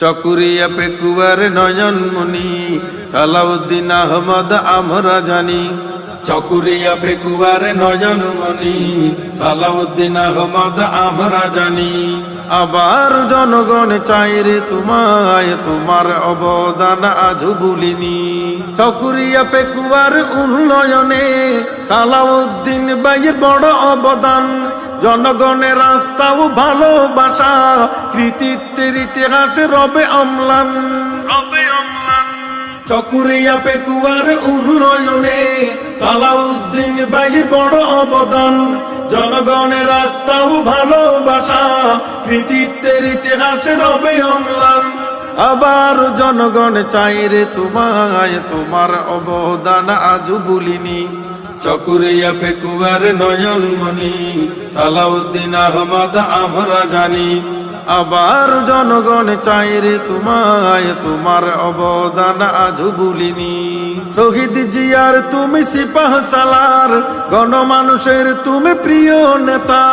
চকুরিয়া পেকুয়ার নয়নমণি সালাউদ্দিন আহমদ আমরা জানি। চকুরিয়া পেকুয়ার নয়নমণি সালাউদ্দিন আহমদ আমরা জানি। আবার জনগণ চাই রে তোমায়, তোমার অবদান আজও ভুলিনি। চকুরিয়া পেকুয়ার উন্নয়নে সালাউদ্দিন বাইয়ের বড় অবদান। জনগণের রাস্তাও ভালোবাসা কৃতিত্বের ইতিহাসে রবে অম্লান রবে অম্লান চকুরিয়া পেকুয়ার উন্নয়নে সালাউদ্দিন বাইয়ের বড় অবদান। জনগণের রাস্তাও ভালোবাসা কৃতিত্বের ইতিহাসে রবে অম্লান আবার জনগণ চাই রে তোমায় তোমার অবদান আজও ভুলিনি। চকুরিয়া পেকুয়ার নয়নমণি সালাউদ্দিন আহমদ, আমরা জানি। আবার জনগণ চাই রে তোমায়, তোমার অবদান আজও ভুলিনি। শহীদ জিয়ার তুমি সিপাহ সালার, গণমানুষের তুমি প্রিয় নেতা।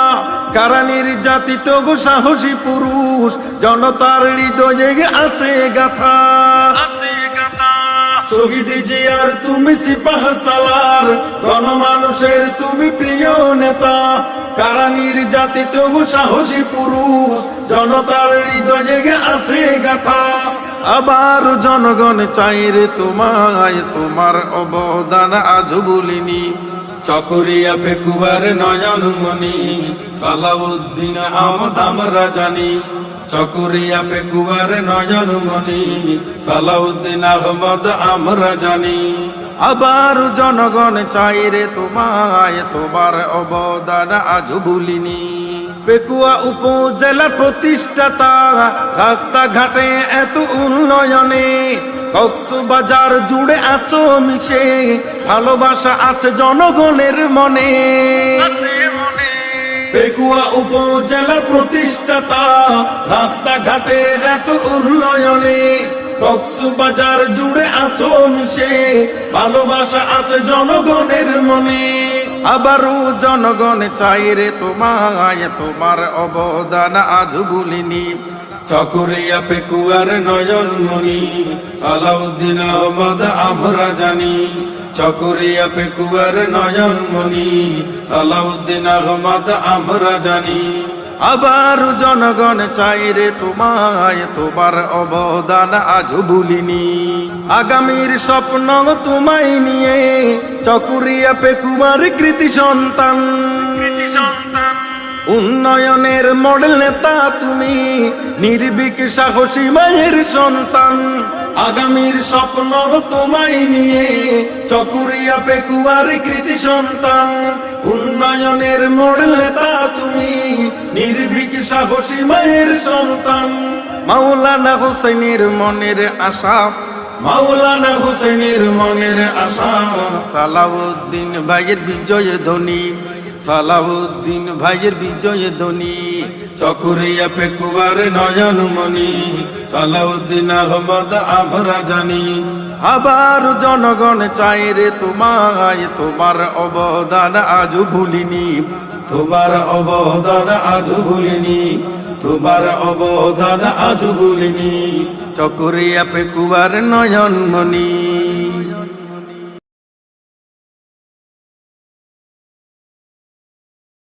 কারা নির্যাতিত সাহসী পুরুষ, জনতার হৃদয়ে আছে গাথা। শহীদ জিয়ার তুমি সিপাহ সালার, গণমানুষের তুমি প্রিয় নেতা। কারা নির্যাতিত গো সাহসী পুরুষ, জনতার হৃদয়ে আছে গাথা। আবার জনগণ চাই রে তোমায়, তোমার অবদান আজ বলিনি চকরিয়া পেকুয়ার নয়নমণি, সালাউদ্দিন আহমদ আমরা জানি চকরিয়া পেকুয়ার নয়নমণি সালাউদ্দিন আহমদ আমরা জানি। আবার জনগণ চাই রে তোমায়, তোমার অবদান আজ ভুলিনি। পেকুয়া উপজেলা প্রতিষ্ঠাতা, রাস্তাঘাটে এত উন্নয়নে, কক্সবাজার জুড়ে আছো মিশে, ভালোবাসা আছে জনগণের মনে। আছে মনে পেকুয়া উপজেলা প্রতিষ্ঠাতা, রাস্তাঘাটে এত উন্নয়নে কক্সবাজার জুড়ে আছো মিশে ভালোবাসা আছে জনগণের মনে। আবারও জনগণ চাই রে তোমায়, তোমার অবদান আজ ভুলিনি। চকরিয়া পেকুয়ার নয়নমণি, সালাউদ্দিন আহমদ আমরা জানি। চকরিয়া পেকুয়ার নয়নমণি সালাউদ্দিন আহমদ আমরা জানি। আবার জনগণ চাই রে তোমায় তোমার অবদান আজ ভুলিনি। আগামীর স্বপ্ন তোমায় নিয়ে চকুরিয়া পেকুমার কৃতি সন্তান। কৃতি সন্তান। উন্নয়নের মডেল নেতা তুমি নির্বিক সাহসী মায়ের সন্তান। আগামীর স্বপ্ন তোমায় নিয়ে চকুরিয়া পেকুয়ার কৃতি সন্তান। উন্নয়নের মডেল নেতা তুমি, নির্ভীক সাহসী মায়ের সন্তান। মাওলানা হোসেনের মনের আশা, মাওলানা হোসেনের মনের আশা। সালাউদ্দিন ভাইয়ের বিজয় ধ্বনি সালাউদ্দিন ভাইয়ের বিজয় ধ্বনি, চকুরিয়া পেকুয়ার নয়নমণি সালাউদ্দিন আহমদ আমরা জানি, আবার জনগণ চাই রে তোমায়, তোমার অবদান আজ ভুলিনি, তোমার অবদান আজ ভুলিনি, তোমার অবদান আজ ভুলিনি, চকুরিয়া পেকুয়ার নয়নমণি